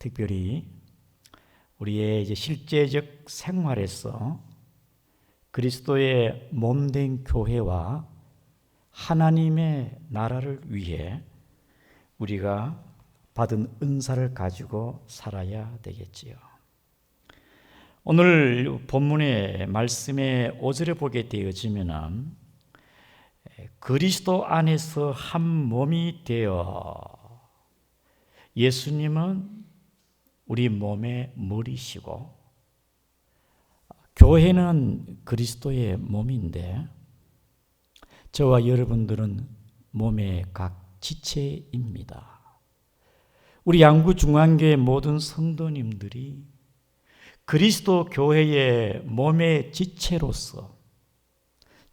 특별히 우리의 이제 실제적 생활에서 그리스도의 몸된 교회와 하나님의 나라를 위해 우리가 받은 은사를 가지고 살아야 되겠지요. 오늘 본문의 말씀의 5절에 보게 되어지면 그리스도 안에서 한 몸이 되어 예수님은 우리 몸의 머리시고 교회는 그리스도의 몸인데 저와 여러분들은 몸의 각 지체입니다. 우리 양구 중앙교회 모든 성도님들이 그리스도 교회의 몸의 지체로서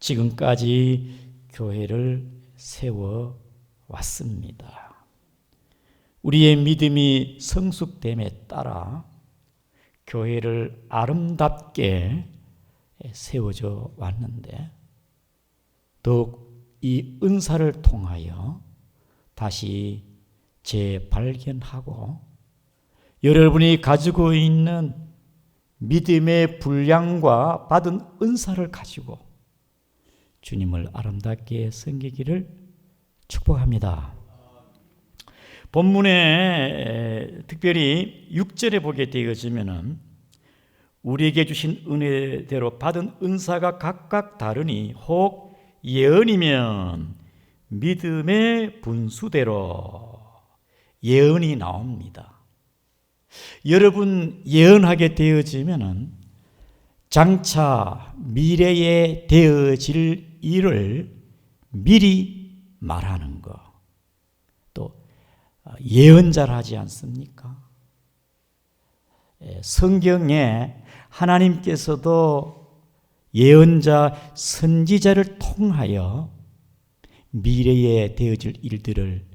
지금까지 교회를 세워 왔습니다. 우리의 믿음이 성숙됨에 따라 교회를 아름답게 세워져 왔는데 더욱 이 은사를 통하여 다시 재발견하고 여러분이 가지고 있는 믿음의 분량과 받은 은사를 가지고 주님을 아름답게 섬기기를 축복합니다. 본문에 특별히 6절에 보게 되어지면은 우리에게 주신 은혜대로 받은 은사가 각각 다르니 혹 예언이면 믿음의 분수대로 예언이 나옵니다. 여러분 예언하게 되어지면은 장차 미래에 되어질 일을 미리 말하는 것. 아, 예언자를 하지 않습니까? 예, 성경에 하나님께서도 예언자, 선지자를 통하여 미래에 되어질 일들을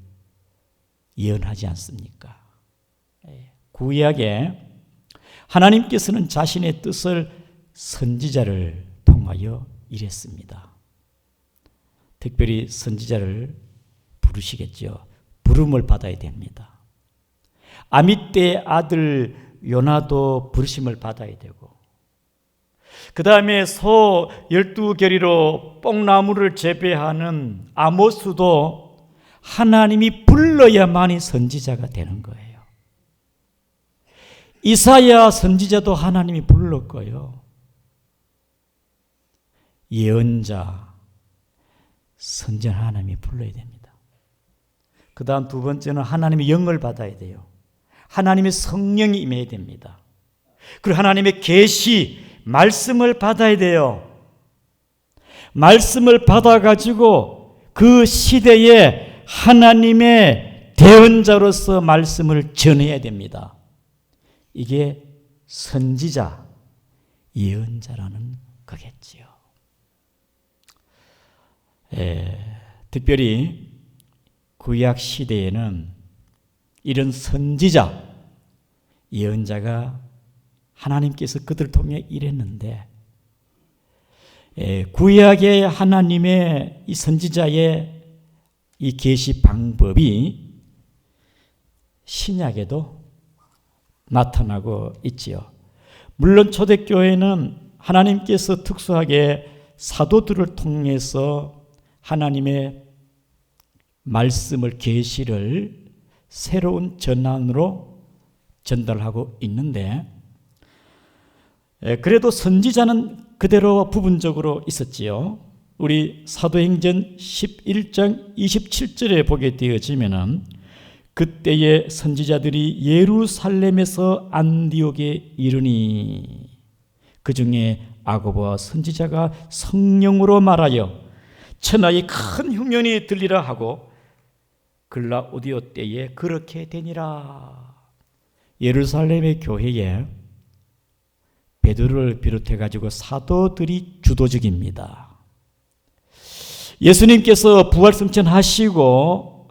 예언하지 않습니까? 예, 구약에 하나님께서는 자신의 뜻을 선지자를 통하여 이랬습니다. 특별히 선지자를 부르시겠죠. 부름을 받아야 됩니다. 아미떼 아들 요나도 부르심을 받아야 되고 그 다음에 소 열두 결의로 뽕나무를 재배하는 아모스도 하나님이 불러야만이 선지자가 되는 거예요. 이사야 선지자도 하나님이 불렀고요. 예언자, 선지 하나님이 불러야 됩니다. 그 다음 두 번째는 하나님의 영을 받아야 돼요. 하나님의 성령이 임해야 됩니다. 그리고 하나님의 계시, 말씀을 받아야 돼요. 말씀을 받아가지고 그 시대에 하나님의 대언자로서 말씀을 전해야 됩니다. 이게 선지자, 예언자라는 거겠지요. 에, 특별히 구약 시대에는 이런 선지자, 예언자가 하나님께서 그들을 통해 일했는데 예, 구약의 하나님의 이 선지자의 이 계시 방법이 신약에도 나타나고 있지요. 물론 초대교회는 하나님께서 특수하게 사도들을 통해서 하나님의 말씀을 계시를 새로운 전환으로 전달하고 있는데 그래도 선지자는 그대로 부분적으로 있었지요. 우리 사도행전 11장 27절에 보게 되어지면은 그때의 선지자들이 예루살렘에서 안디옥에 이르니 그 중에 아고보와 선지자가 성령으로 말하여 천하의 큰 흉년이 들리라 하고 글라오디오 때에 그렇게 되니라. 예루살렘의 교회에 베드로를 비롯해 가지고 사도들이 주도적입니다. 예수님께서 부활 승천하시고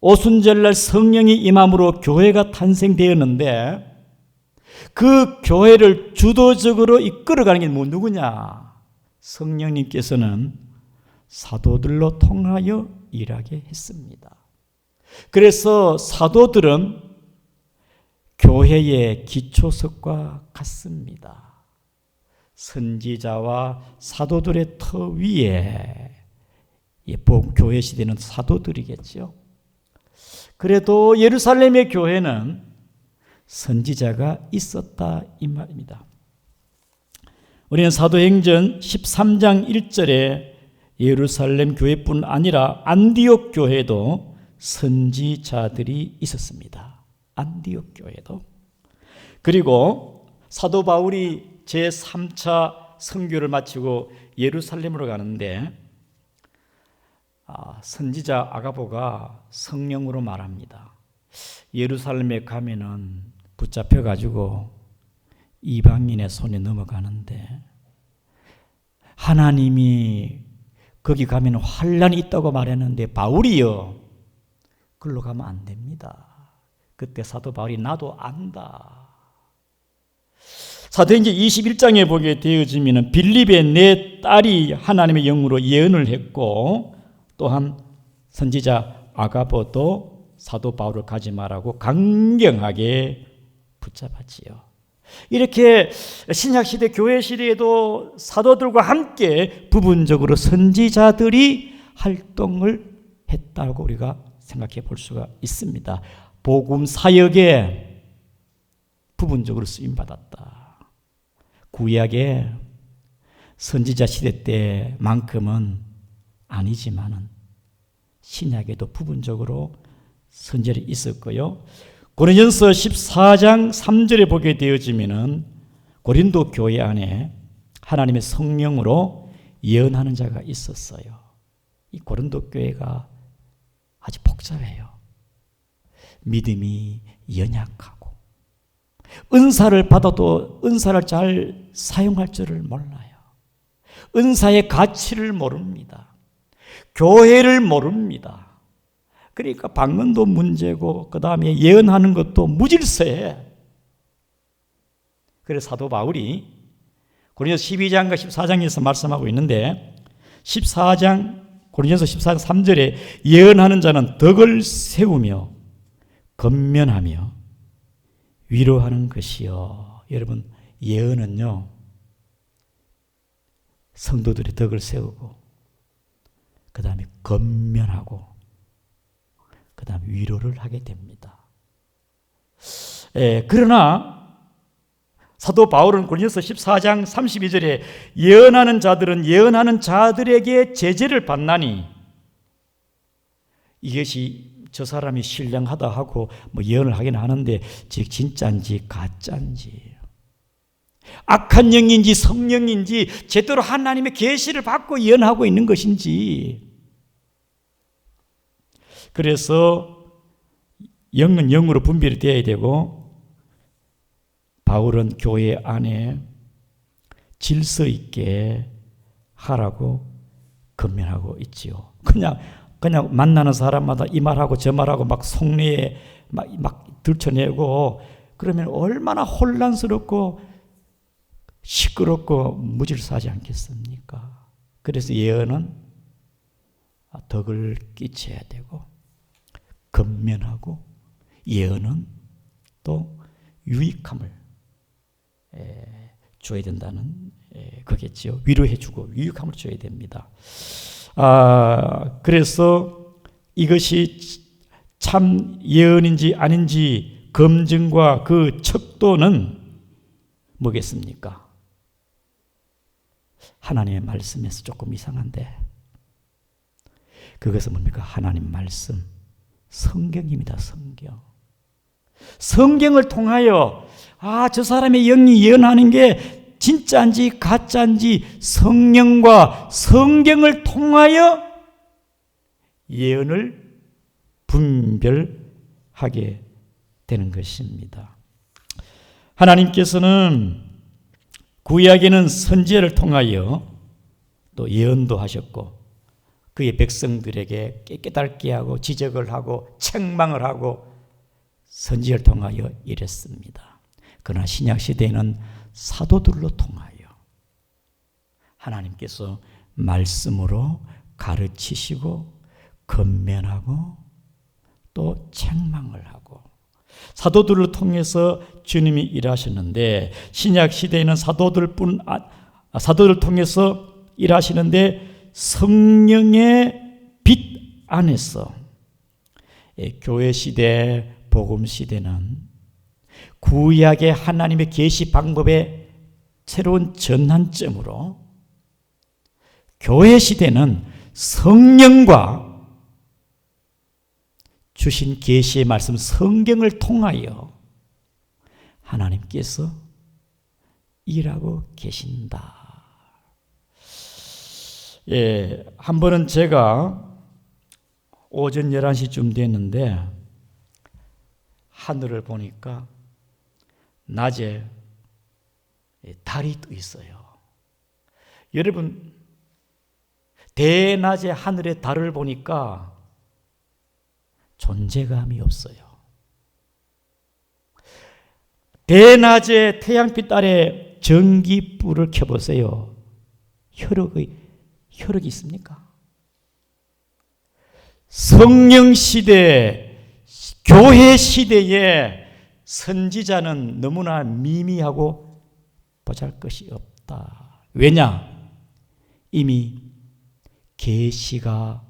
오순절날 성령이 임함으로 교회가 탄생되었는데 그 교회를 주도적으로 이끌어가는 게뭐 누구냐? 성령님께서는 사도들로 통하여 일하게 했습니다. 그래서 사도들은 교회의 기초석과 같습니다. 선지자와 사도들의 터 위에 교회 시대는 사도들이겠죠. 그래도 예루살렘의 교회는 선지자가 있었다 이 말입니다. 우리는 사도행전 13장 1절에 예루살렘 교회뿐 아니라 안디옥 교회도 선지자들이 있었습니다. 안디옥 교회도. 그리고 사도 바울이 제 3차 선교를 마치고 예루살렘으로 가는데 아, 선지자 아가보가 성령으로 말합니다. 예루살렘에 가면은 붙잡혀 가지고 이방인의 손에 넘어가는데 하나님이 거기 가면 환란이 있다고 말했는데 바울이요. 글로 가면 안 됩니다. 그때 사도 바울이 나도 안다. 사도행전 21장에 보게 되어지면 빌립의 내 딸이 하나님의 영으로 예언을 했고 또한 선지자 아가보도 사도 바울을 가지 말라고 강경하게 붙잡았지요. 이렇게 신약 시대 교회 시대에도 사도들과 함께 부분적으로 선지자들이 활동을 했다고 우리가 생각해 볼 수가 있습니다. 복음 사역에 부분적으로 쓰임 받았다. 구약의 선지자 시대 때만큼은 아니지만은 신약에도 부분적으로 선절이 있었고요. 고린전서 14장 3절에 보게 되어지면은 고린도 교회 안에 하나님의 성령으로 예언하는 자가 있었어요. 이 고린도 교회가 아주 복잡해요. 믿음이 연약하고 은사를 받아도 은사를 잘 사용할 줄을 몰라요. 은사의 가치를 모릅니다. 교회를 모릅니다. 그러니까 방언도 문제고 그 다음에 예언하는 것도 무질서해. 그래서 사도 바울이 고린도서 12장과 14장에서 말씀하고 있는데 14장 고린도서 14장 3절에 예언하는 자는 덕을 세우며 건면하며 위로하는 것이요. 여러분 예언은요. 성도들의 덕을 세우고 그 다음에 건면하고 그 다음에 위로를 하게 됩니다. 예, 그러나 사도 바울은 고린도서 14장 32절에 예언하는 자들은 예언하는 자들에게 제재를 받나니 이것이 저 사람이 신령하다 하고 뭐 예언을 하긴 하는데 즉 진짜인지 가짜인지 악한 영인지 성령인지 제대로 하나님의 계시를 받고 예언하고 있는 것인지 그래서 영은 영으로 분별이 되어야 되고 바울은 교회 안에 질서 있게 하라고 건면하고 있지요. 그냥 그냥 만나는 사람마다 이 말하고 저 말하고 막 속내에 막, 막 들춰내고 그러면 얼마나 혼란스럽고 시끄럽고 무질서하지 않겠습니까? 그래서 예언은 덕을 끼쳐야 되고 건면하고 예언은 또 유익함을 줘야 된다는 거겠지요. 위로해주고 유익함을 줘야 됩니다. 아 그래서 이것이 참 예언인지 아닌지 검증과 그 척도는 뭐겠습니까? 하나님의 말씀에서 조금 이상한데 그것은 뭡니까? 하나님 말씀. 성경입니다. 성경. 성경을 통하여 아, 저 사람의 영이 예언하는 게 진짜인지 가짜인지 성령과 성경을 통하여 예언을 분별하게 되는 것입니다. 하나님께서는 구약에는 선지를 통하여 또 예언도 하셨고 그의 백성들에게 깨달게 하고 지적을 하고 책망을 하고 선지를 통하여 이랬습니다. 그러나 신약 시대에는 사도들로 통하여 하나님께서 말씀으로 가르치시고 건면하고 또 책망을 하고 사도들을 통해서 주님이 일하셨는데 신약 시대에는 사도들뿐 아, 사도를 통해서 일하시는데 성령의 빛 안에서 예, 교회 시대, 복음 시대는 구약의 하나님의 계시 방법의 새로운 전환점으로 교회 시대는 성령과 주신 계시의 말씀 성경을 통하여 하나님께서 일하고 계신다. 예, 한 번은 제가 오전 11시쯤 됐는데 하늘을 보니까 낮에 달이 떠 있어요. 여러분 대낮에 하늘의 달을 보니까 존재감이 없어요. 대낮에 태양빛 아래 전기불을 켜보세요. 혈육의 혈육이 있습니까? 성령 시대, 교회 시대에 선지자는 너무나 미미하고 보잘 것이 없다. 왜냐? 이미 계시가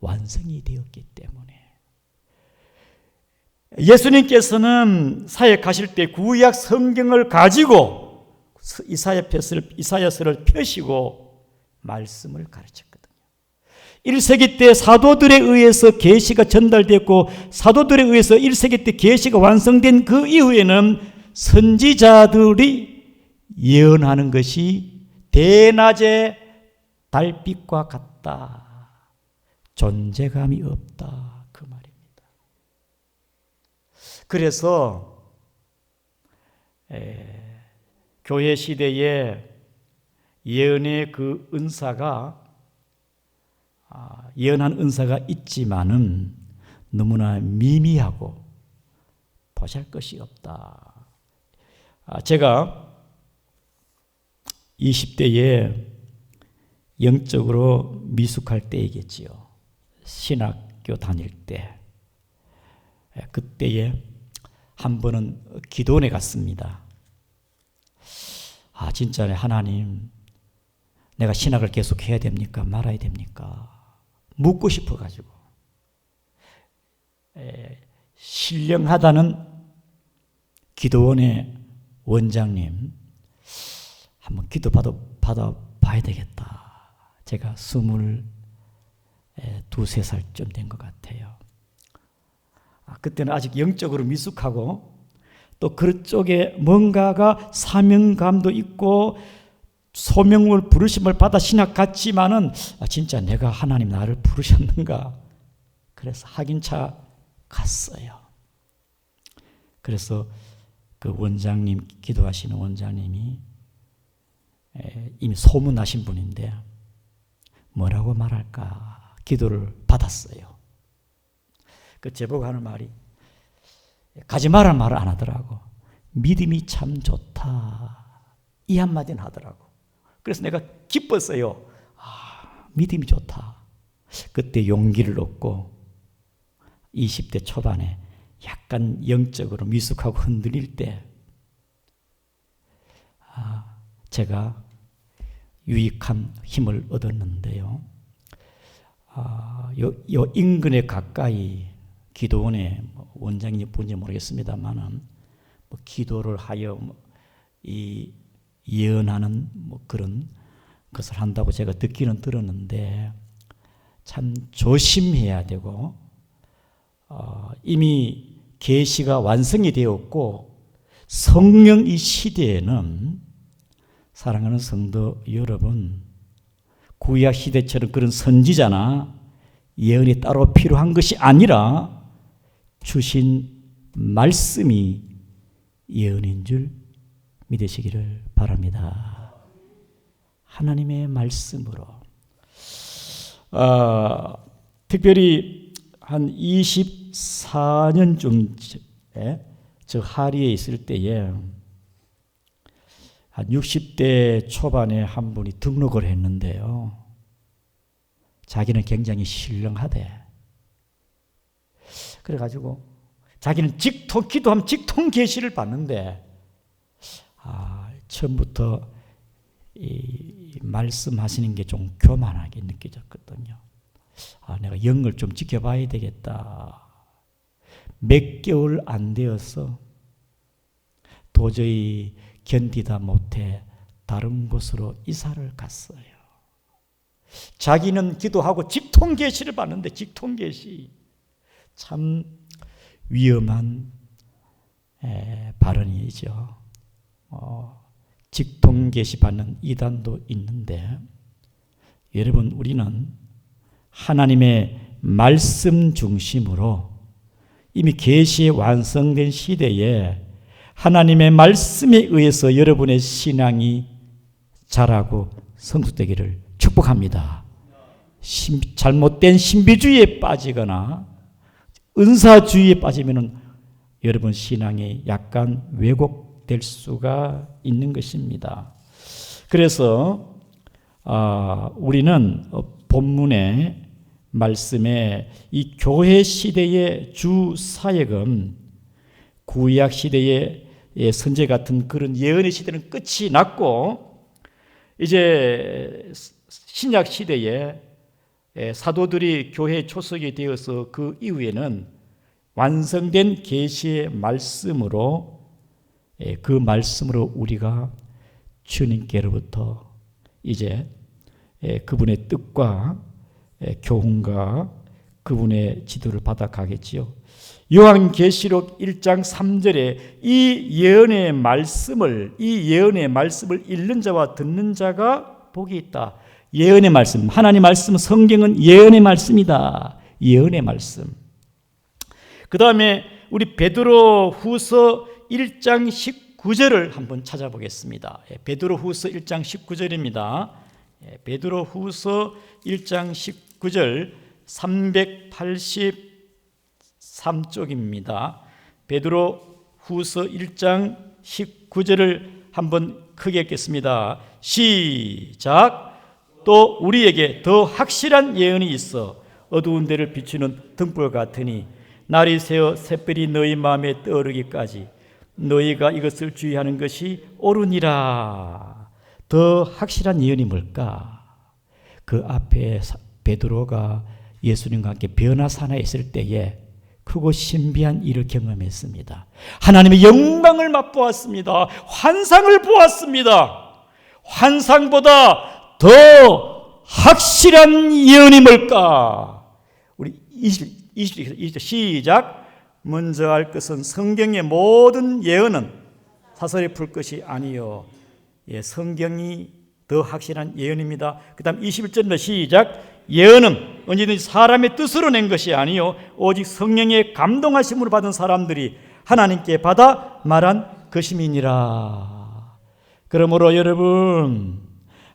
완성이 되었기 때문에. 예수님께서는 사역하실 때 구약 성경을 가지고 이사야서를, 펴시고 말씀을 가르쳤거든요. 1세기 때 사도들에 의해서 계시가 전달됐고 사도들에 의해서 1세기 때 계시가 완성된 그 이후에는 선지자들이 예언하는 것이 대낮의 달빛과 같다. 존재감이 없다. 그 말입니다. 그래서 에, 교회 시대에 예언의 그 은사가 아, 예언한 은사가 있지만은 너무나 미미하고 보잘 것이 없다. 아, 제가 20대에 영적으로 미숙할 때이겠지요. 신학교 다닐 때. 그때에 한 번은 기도원에 갔습니다. 아, 진짜 하나님, 내가 신학을 계속 해야 됩니까? 말아야 됩니까? 묻고 싶어가지고. 신령하다는 기도원의 원장님, 한번 기도 받아, 받아 봐야 되겠다. 제가 스물 두세 살쯤 된 것 같아요. 아, 그때는 아직 영적으로 미숙하고 또 그쪽에 뭔가가 사명감도 있고 소명을 부르심을 받아 신학 같지만은 아, 진짜 내가 하나님 나를 부르셨는가? 그래서 확인차 갔어요. 그래서 그 원장님 기도하시는 원장님이 이미 소문나신 분인데 뭐라고 말할까 기도를 받았어요. 그 제보가 하는 말이 가지 말란 말을 안 하더라고. 믿음이 참 좋다. 이 한마디는 하더라고. 그래서 내가 기뻤어요. 아, 믿음이 좋다. 그때 용기를 얻고 20대 초반에 약간 영적으로 미숙하고 흔들릴 때 아, 제가 유익한 힘을 얻었는데요. 아, 요, 요 인근에 가까이 기도원에 뭐 원장이 뭔지 모르겠습니다만은 뭐 기도를 하여 뭐이 예언하는 뭐 그런 것을 한다고 제가 듣기는 들었는데 참 조심해야 되고 어, 이미 계시가 완성이 되었고 성령 이 시대에는 사랑하는 성도 여러분, 구약 시대처럼 그런 선지자나 예언이 따로 필요한 것이 아니라 주신 말씀이 예언인 줄 믿으시기를 바랍니다. 하나님의 말씀으로 어, 특별히 한 24년쯤 저 하리에 있을 때에 한 60대 초반에 한 분이 등록을 했는데요. 자기는 굉장히 신령하대. 그래가지고 자기는 직통 기도하면 직통 계시를 받는데 아, 처음부터 이 말씀하시는 게 좀 교만하게 느껴졌거든요. 아, 내가 영을 좀 지켜봐야 되겠다. 몇 개월 안 되어서 도저히 견디다 못해 다른 곳으로 이사를 갔어요. 자기는 기도하고 직통 계시를 받는데 직통 계시 참 위험한 에, 발언이죠. 어, 직통 계시 받는 이단도 있는데 여러분 우리는 하나님의 말씀 중심으로 이미 계시에 완성된 시대에 하나님의 말씀에 의해서 여러분의 신앙이 자라고 성숙되기를 축복합니다. 신, 잘못된 신비주의에 빠지거나 은사주의에 빠지면은 여러분 신앙이 약간 왜곡 될 수가 있는 것입니다. 그래서 아, 우리는 본문의 말씀에 이 교회 시대의 주 사역은 구약 시대의 선제 같은 그런 예언의 시대는 끝이 났고 이제 신약 시대에 사도들이 교회 초석이 되어서 그 이후에는 완성된 계시의 말씀으로 그 말씀으로 우리가 주님께로부터 이제 그분의 뜻과 교훈과 그분의 지도를 받아 가겠지요. 요한 계시록 1장 3절에 이 예언의 말씀을 이 예언의 말씀을 읽는 자와 듣는 자가 복이 있다. 예언의 말씀. 하나님 말씀 성경은 예언의 말씀이다. 예언의 말씀. 그다음에 우리 베드로 후서 1장 19절을 한번 찾아보겠습니다. 예, 베드로 후서 1장 19절입니다. 예, 베드로 후서 1장 19절 383쪽입니다. 베드로 후서 1장 19절을 한번 크게 읽겠습니다. 시작. 또 우리에게 더 확실한 예언이 있어 어두운 데를 비추는 등불 같으니 날이 새어 새별이 너희 마음에 떠오르기까지 너희가 이것을 주의하는 것이 옳으니라. 더 확실한 예언이 뭘까? 그 앞에 베드로가 예수님과 함께 변화산에 있을 때에 크고 신비한 일을 경험했습니다. 하나님의 영광을 맛보았습니다. 환상을 보았습니다. 환상보다 더 확실한 예언이 뭘까? 우리 20, 20, 20 시작. 먼저 할 것은 성경의 모든 예언은 사설에 풀 것이 아니요. 예, 성경이 더 확실한 예언입니다. 그 다음 21절입니다. 시작. 예언은 언제든지 사람의 뜻으로 낸 것이 아니요. 오직 성령의 감동하심으로 받은 사람들이 하나님께 받아 말한 것임이니라. 그러므로 여러분,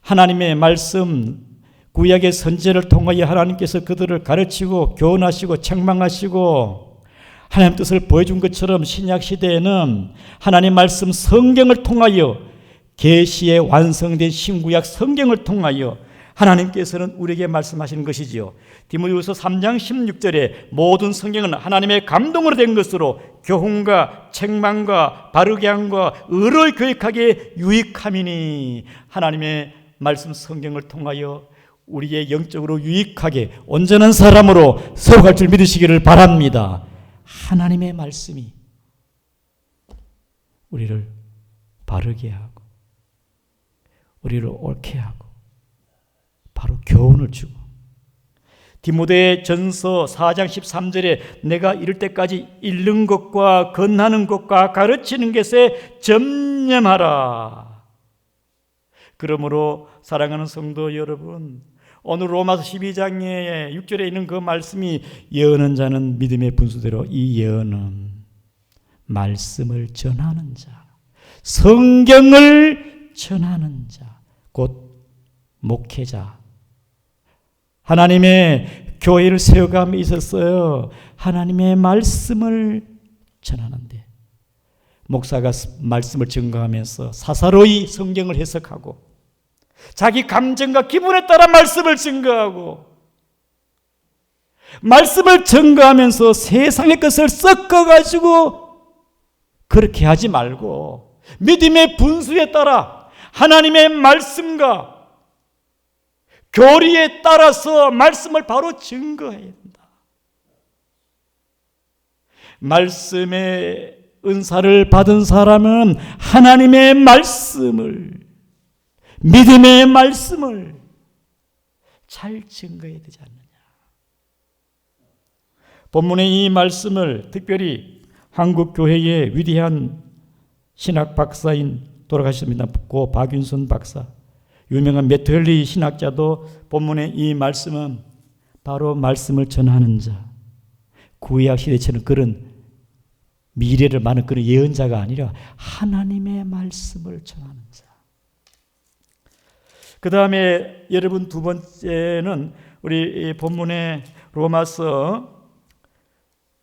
하나님의 말씀, 구약의 선제를 통하여 하나님께서 그들을 가르치고 교훈하시고 책망하시고 하나님 뜻을 보여준 것처럼 신약 시대에는 하나님 말씀 성경을 통하여 계시에 완성된 신구약 성경을 통하여 하나님께서는 우리에게 말씀하시는 것이지요. 디모데후서 3장 16절에 모든 성경은 하나님의 감동으로 된 것으로 교훈과 책망과 바르게 함과 의를 교육하기에 유익함이니 하나님의 말씀 성경을 통하여 우리의 영적으로 유익하게 온전한 사람으로 세워갈 줄 믿으시기를 바랍니다. 하나님의 말씀이 우리를 바르게 하고 우리를 옳게 하고 바로 교훈을 주고 디모데 전서 4장 13절에 내가 이럴 때까지 읽는 것과 건하는 것과 가르치는 것에 점념하라. 그러므로 사랑하는 성도 여러분, 오늘 로마서 12장의 6절에 있는 그 말씀이 예언한 자는 믿음의 분수대로 이 예언은 말씀을 전하는 자, 성경을 전하는 자, 곧 목회자, 하나님의 교회를 세워감에 있었어요. 하나님의 말씀을 전하는데 목사가 말씀을 증거하면서 사사로이 성경을 해석하고 자기 감정과 기분에 따라 말씀을 증거하고 말씀을 증거하면서 세상의 것을 섞어 가지고 그렇게 하지 말고 믿음의 분수에 따라 하나님의 말씀과 교리에 따라서 말씀을 바로 증거해야 된다. 말씀의 은사를 받은 사람은 하나님의 말씀을 믿음의 말씀을 잘 증거해야 되지 않느냐. 본문의 이 말씀을 특별히 한국 교회의 위대한 신학 박사인 돌아가셨습니다. 고 박윤선 박사. 유명한 메트리 신학자도 본문의 이 말씀은 바로 말씀을 전하는 자. 구약 시대처럼 그런 미래를 많은 그런 예언자가 아니라 하나님의 말씀을 전하는 자. 그 다음에 여러분 두 번째는 우리 본문의 로마서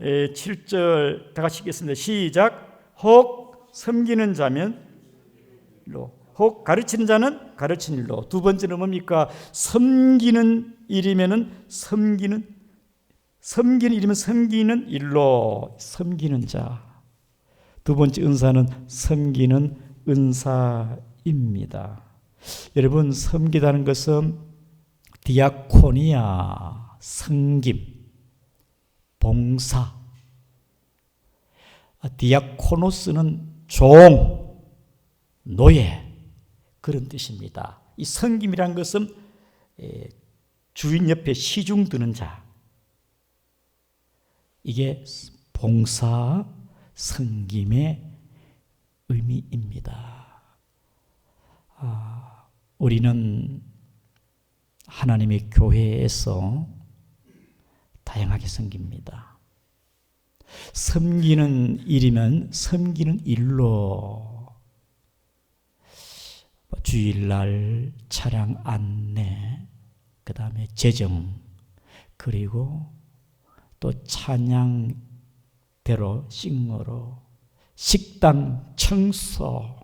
7절 다 같이 읽겠습니다. 시작. 혹 섬기는 자면 혹 가르치는 자는 가르치는 일로. 두 번째는 뭡니까? 섬기는 일이면은 섬기는 섬기는 일이면 섬기는 일로 섬기는 자. 두 번째 은사는 섬기는 은사입니다. 여러분 섬기다는 것은 디아코니아 성김 봉사 디아코노스는 종 노예 그런 뜻입니다. 이 성김이란 것은 주인 옆에 시중 드는 자. 이게 봉사 성김의 의미입니다. 아, 우리는 하나님의 교회에서 다양하게 섬깁니다. 섬기는 일이면 섬기는 일로 주일날 차량 안내, 그 다음에 재정, 그리고 또 찬양대로 싱어로 식당 청소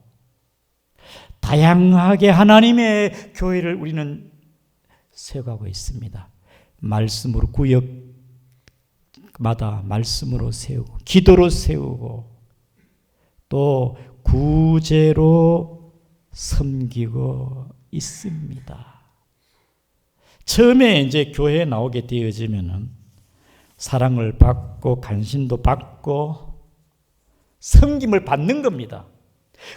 다양하게 하나님의 교회를 우리는 세워가고 있습니다. 말씀으로 구역마다 말씀으로 세우고 기도로 세우고 또 구제로 섬기고 있습니다. 처음에 이제 교회에 나오게 되어지면은 사랑을 받고 간신도 받고 섬김을 받는 겁니다.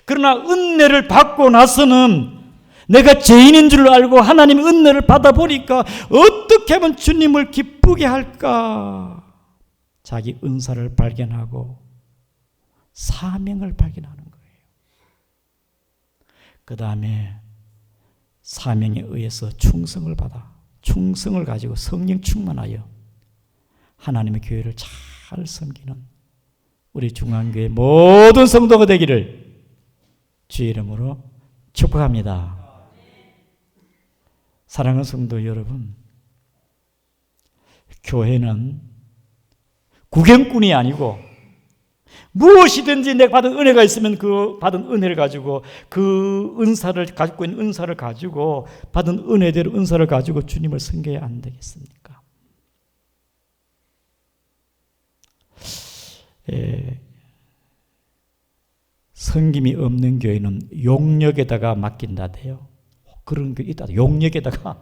그러나 은혜를 받고 나서는 내가 죄인인 줄 알고 하나님 은혜를 받아보니까 어떻게 하면 주님을 기쁘게 할까? 자기 은사를 발견하고 사명을 발견하는 거예요. 그 다음에 사명에 의해서 충성을 받아 충성을 가지고 성령 충만하여 하나님의 교회를 잘 섬기는 우리 중앙교회 모든 성도가 되기를 주의 이름으로 축복합니다. 사랑하는 성도 여러분, 교회는 구경꾼이 아니고 무엇이든지 내가 받은 은혜가 있으면 그 받은 은혜를 가지고 그 은사를 가지고 있는 은사를 가지고 받은 은혜대로 은사를 가지고 주님을 섬겨야 안 되겠습니까? 예, 성김이 없는 교회는 용역에다가 맡긴다대요. 그런 게 있다. 용역에다가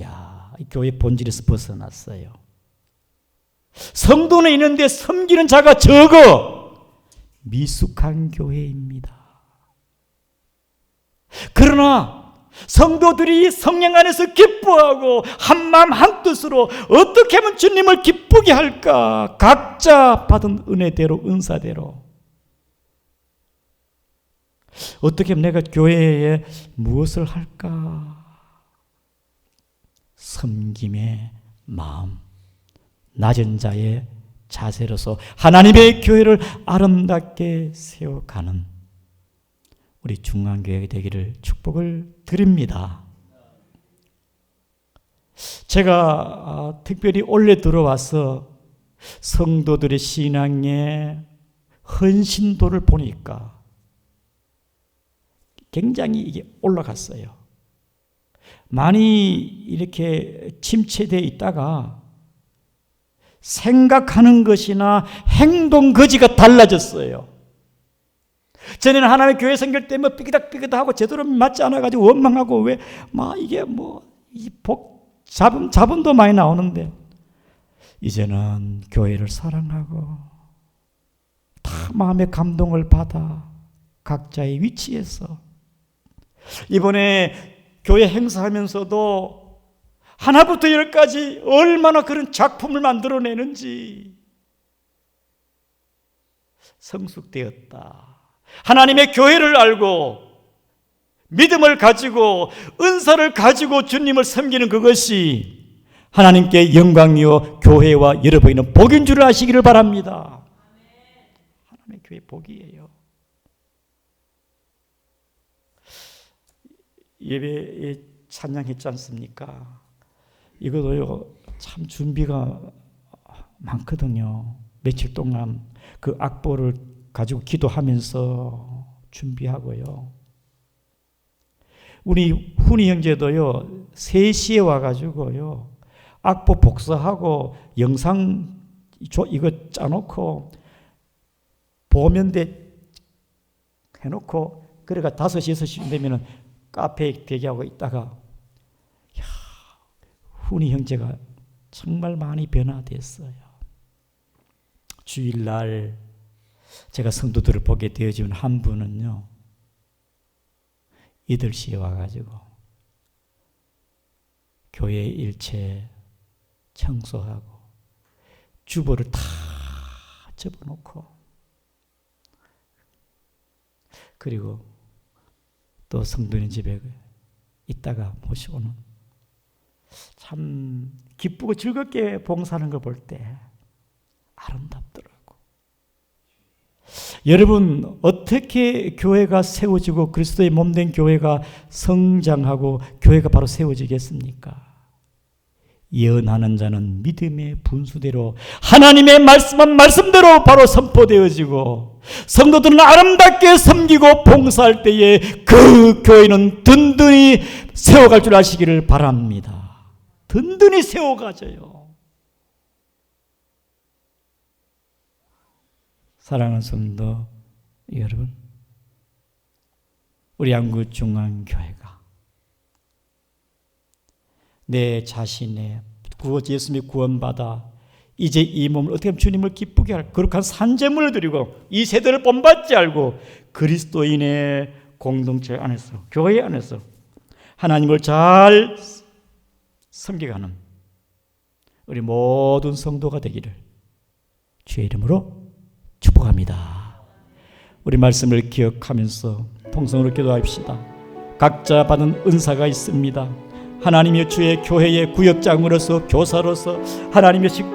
야, 이 교회 본질에서 벗어났어요. 성도는 있는데 섬기는 자가 적어. 미숙한 교회입니다. 그러나 성도들이 성령 안에서 기뻐하고 한마음 한뜻으로 어떻게 하면 주님을 기쁘게 할까? 각자 받은 은혜대로 은사대로 어떻게 내가 교회에 무엇을 할까? 섬김의 마음, 낮은 자의 자세로서 하나님의 교회를 아름답게 세워가는 우리 중앙교회 되기를 축복을 드립니다. 제가 아, 특별히 올해 들어와서 성도들의 신앙의 헌신도를 보니까 굉장히 이게 올라갔어요. 많이 이렇게 침체되어 있다가 생각하는 것이나 행동 거지가 달라졌어요. 전에는 하나님의 교회 생길 때뭐 삐그덕삐그덕하고 제대로 맞지 않아가지고 원망하고 왜 막 이게 뭐 이 복 자본 자본도 많이 나오는데 이제는 교회를 사랑하고 다 마음의 감동을 받아 각자의 위치에서 이번에 교회 행사하면서도 하나부터 열까지 얼마나 그런 작품을 만들어내는지 성숙되었다. 하나님의 교회를 알고 믿음을 가지고 은사를 가지고 주님을 섬기는 그것이 하나님께 영광이요 교회와 여러분이는 복인 줄 아시기를 바랍니다. 하나님의 교회 복이에요. 예배에 찬양했지 않습니까? 이것도요 참 준비가 많거든요. 며칠 동안 그 악보를 가지고 기도하면서 준비하고요. 우리 훈이 형제도요 3시에 와가지고요 악보 복사하고 영상 이거 짜놓고 보면대 해놓고 그래가 5시 6시 되면은 카페에 대기하고 있다가 야, 훈이 형제가 정말 많이 변화됐어요. 주일날 제가 성도들을 보게 되어지면 한 분은요. 8시에 와가지고 교회 일체 청소하고 주보를 다 접어놓고 그리고 또 성도님 집에 있다가 모시고는 참 기쁘고 즐겁게 봉사하는 걸 볼 때 아름답더라고. 여러분 어떻게 교회가 세워지고 그리스도의 몸 된 교회가 성장하고 교회가 바로 세워지겠습니까? 예언하는 자는 믿음의 분수대로 하나님의 말씀한 말씀대로 바로 선포되어지고 성도들은 아름답게 섬기고 봉사할 때에 그 교회는 든든히 세워갈 줄 아시기를 바랍니다. 든든히 세워가져요. 사랑하는 성도 여러분, 우리 양구 중앙교회가 내 자신의 구원 예수님의 구원받아 이제 이 몸을 어떻게 하면 주님을 기쁘게 할 거룩한 산재물을 드리고 이 세대를 본받지 알고 그리스도인의 공동체 안에서 교회 안에서 하나님을 잘 섬겨가는 우리 모든 성도가 되기를 주의 이름으로 축복합니다. 우리 말씀을 기억하면서 통성으로 기도합시다. 각자 받은 은사가 있습니다. 하나님의 주의 교회의 구역장으로서 교사로서 하나님의 식